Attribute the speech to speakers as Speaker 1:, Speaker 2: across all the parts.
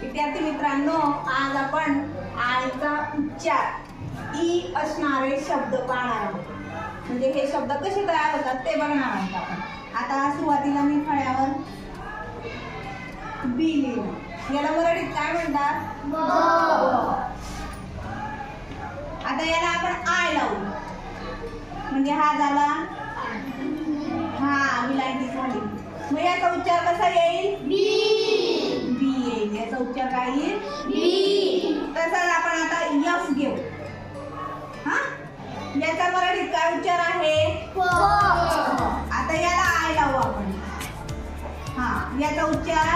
Speaker 1: विद्यार्थी मित्रांनो आज आपण आयचा उच्चार ई असणारे शब्द पाहणार आहोत. म्हणजे हे शब्द कसे तयार होतात ते बघणार आहोत आपण. आता सुरुवातीला मी फळ्यावर बी लिहिलं याला मराठीत काय म्हणतात. आता याला आपण आय लावू. म्हणजे हा झाला? हा. विलांटी झाली. मग याचा उच्चार कसा येईल? बी येईल याचा उच्चार काय येईल तसाच आपण आता यफ घेऊ. हा? याचा मराठीत काय उच्चार आहे? आता याला आय लावू आपण. हा याचा उच्चार?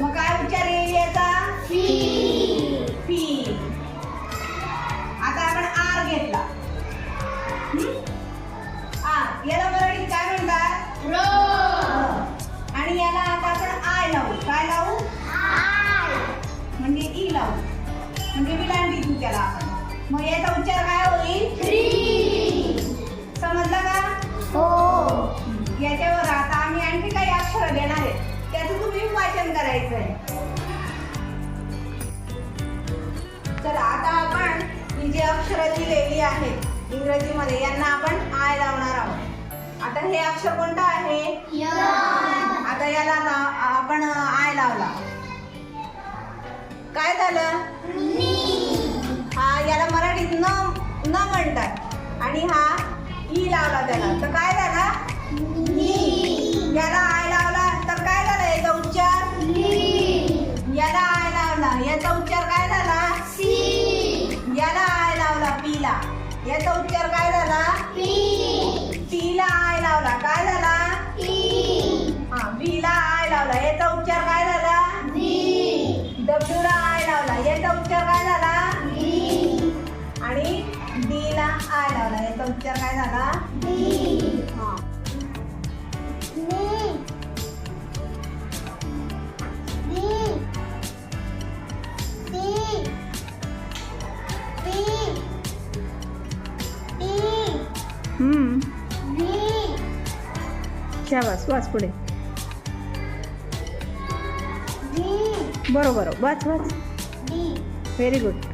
Speaker 1: मग काय उच्चार येईल याचा? आता आपण आर घेतला. हं? आर याला मराठीत काय म्हणतात? आणि याला आता आपण आय लावू. काय लावू? म्हणजे ई लावू म्हणजे विलांटी तू त्याला आपण. मग याचा उच्चार काय होईल? समजलं का? याच्यावर आता आम्ही आणखी काही अक्षर देणार आहे त्याचं तुम्ही वाचन करायचं आहे तर आता आपण ही जी अक्षरं दिलेली आहेत इंग्रजीमध्ये यांना आपण आय लावणार आहोत. आता हे अक्षर कोणतं आहे? आता याला आपण आय लावला. काय झालं? हा याला मराठीत न न म्हणतात. आणि हा ई लावला त्याला. तर काय झाला? याला आय लावला. तर काय झालं याचा उच्चार? याला आय लावला. याचा उच्चार काय झाला? याला आय लावला पीला याचा उच्चार काय झाला? पीला आय लावला. काय झाला? उच्चार काय झाला? हा.
Speaker 2: हम्म वाच पुढे. बरोबर वाच वाच व्हेरी गुड